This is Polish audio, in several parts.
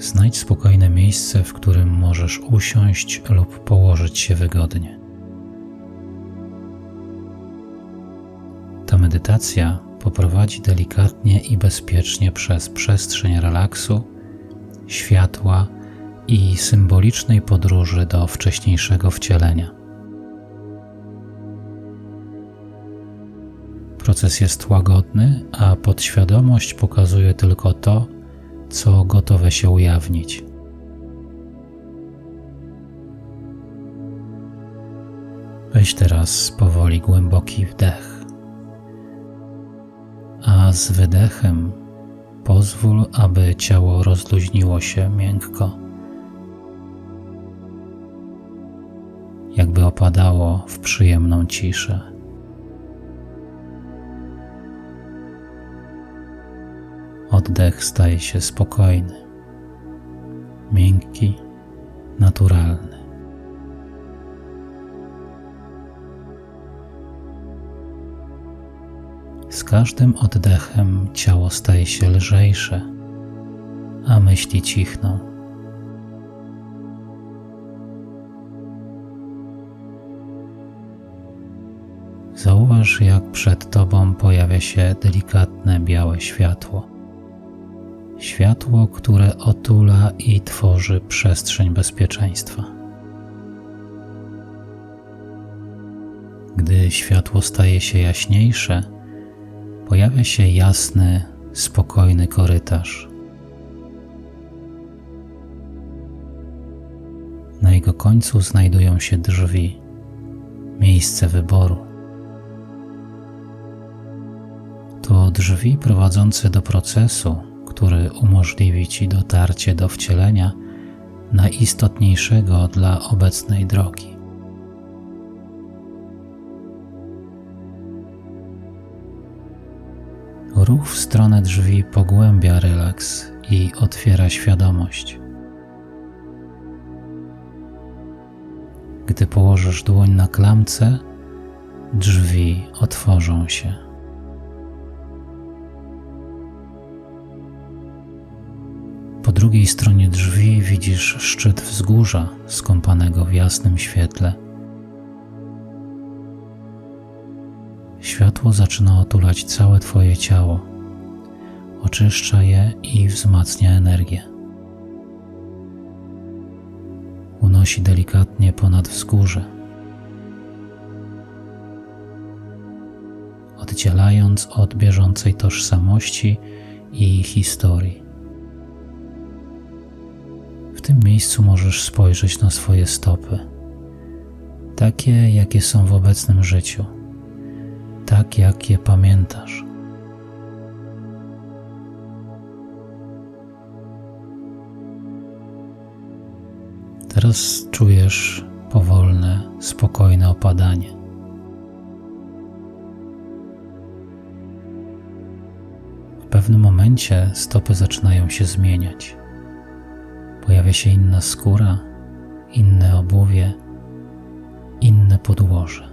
Znajdź spokojne miejsce, w którym możesz usiąść lub położyć się wygodnie. Ta medytacja poprowadzi delikatnie i bezpiecznie przez przestrzeń relaksu, światła i symbolicznej podróży do wcześniejszego wcielenia. Proces jest łagodny, a podświadomość pokazuje tylko to, co gotowe się ujawnić. Weź teraz powoli głęboki wdech, a z wydechem pozwól, aby ciało rozluźniło się miękko, jakby opadało w przyjemną ciszę. Oddech staje się spokojny, miękki, naturalny. Z każdym oddechem ciało staje się lżejsze, a myśli cichną. Zauważ, jak przed tobą pojawia się delikatne białe światło światło, które otula i tworzy przestrzeń bezpieczeństwa. Gdy światło staje się jaśniejsze, pojawia się jasny, spokojny korytarz. Na jego końcu znajdują się drzwi, miejsce wyboru. To drzwi prowadzące do procesu, który umożliwi Ci dotarcie do wcielenia najistotniejszego dla obecnej drogi. Ruch w stronę drzwi pogłębia relaks i otwiera świadomość. Gdy położysz dłoń na klamce, drzwi otworzą się. Drugiej stronie drzwi widzisz szczyt wzgórza skąpanego w jasnym świetle. Światło zaczyna otulać całe Twoje ciało, oczyszcza je i wzmacnia energię. Unosi delikatnie ponad wzgórze, oddzielając od bieżącej tożsamości i historii. Tym miejscu możesz spojrzeć na swoje stopy, takie jakie są w obecnym życiu, tak jak je pamiętasz. Teraz czujesz powolne, spokojne opadanie. W pewnym momencie stopy zaczynają się zmieniać. Pojawia się inna skóra, inne obuwie, inne podłoże.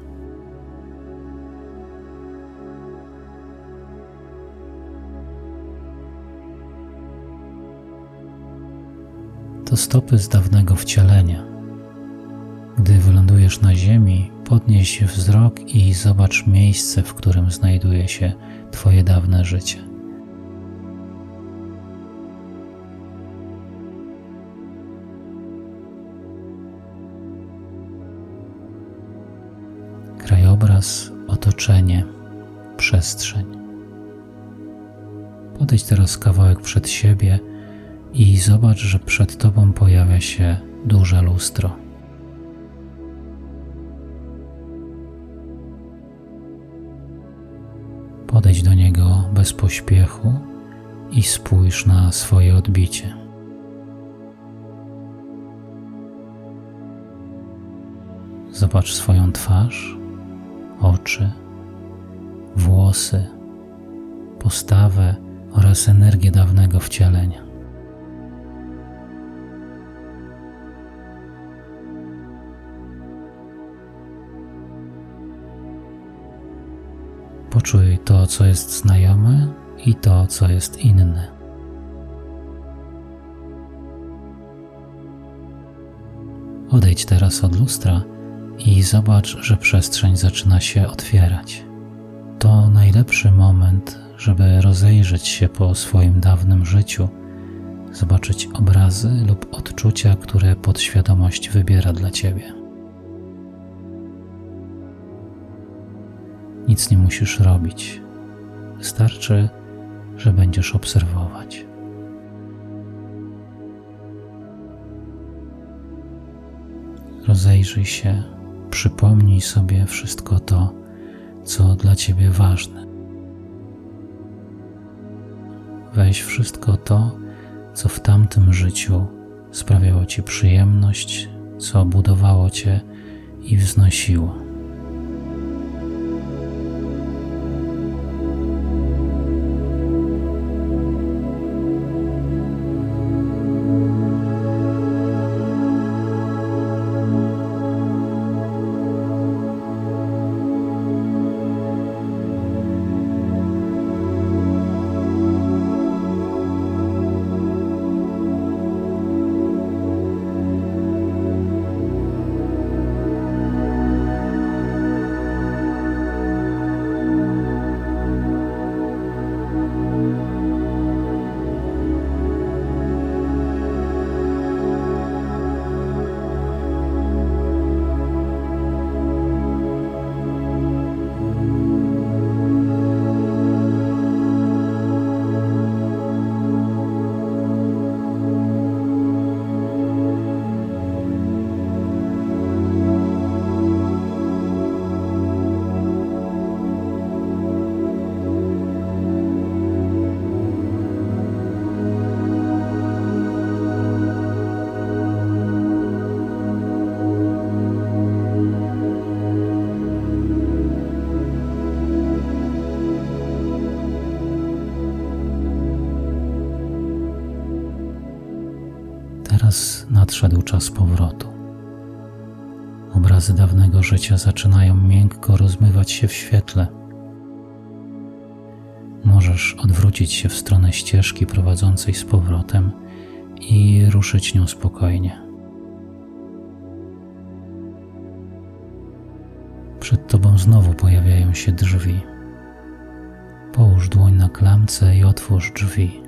To stopy z dawnego wcielenia. Gdy wylądujesz na ziemi, podnieś wzrok i zobacz miejsce, w którym znajduje się Twoje dawne życie. Krajobraz, otoczenie, przestrzeń. Podejdź teraz kawałek przed siebie i zobacz, że przed tobą pojawia się duże lustro. Podejdź do niego bez pośpiechu i spójrz na swoje odbicie. Zobacz swoją twarz oczy, włosy, postawę oraz energię dawnego wcielenia. Poczuj to, co jest znajome i to, co jest inne. Odejdź teraz od lustra i zobacz, że przestrzeń zaczyna się otwierać. To najlepszy moment, żeby rozejrzeć się po swoim dawnym życiu, zobaczyć obrazy lub odczucia, które podświadomość wybiera dla ciebie. Nic nie musisz robić. Wystarczy, że będziesz obserwować. Rozejrzyj się, przypomnij sobie wszystko to, co dla ciebie ważne. Weź wszystko to, co w tamtym życiu sprawiało ci przyjemność, co budowało cię i wznosiło. Nadszedł czas powrotu. Obrazy dawnego życia zaczynają miękko rozmywać się w świetle. Możesz odwrócić się w stronę ścieżki prowadzącej z powrotem i ruszyć nią spokojnie. Przed tobą znowu pojawiają się drzwi. Połóż dłoń na klamce i otwórz drzwi.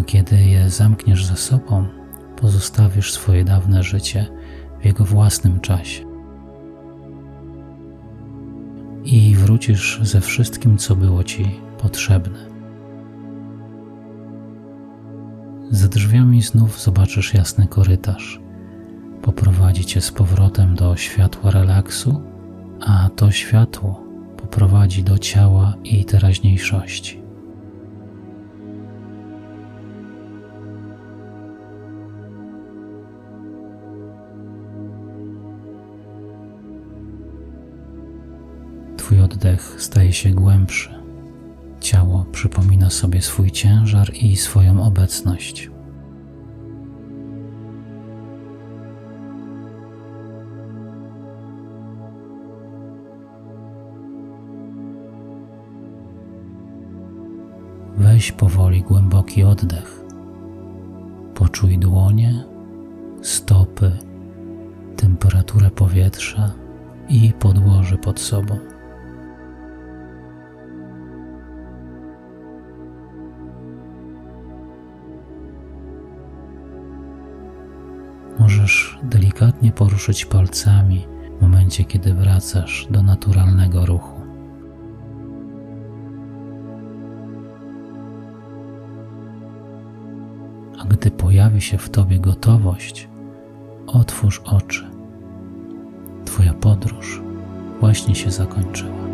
A kiedy je zamkniesz za sobą, pozostawisz swoje dawne życie w jego własnym czasie. I wrócisz ze wszystkim, co było ci potrzebne. Za drzwiami znów zobaczysz jasny korytarz. Poprowadzi cię z powrotem do światła relaksu, a to światło poprowadzi do ciała i teraźniejszości. Twój oddech staje się głębszy. Ciało przypomina sobie swój ciężar i swoją obecność. Weź powoli głęboki oddech. Poczuj dłonie, stopy, temperaturę powietrza i podłoże pod sobą. Delikatnie poruszyć palcami w momencie, kiedy wracasz do naturalnego ruchu. A gdy pojawi się w tobie gotowość, otwórz oczy. Twoja podróż właśnie się zakończyła.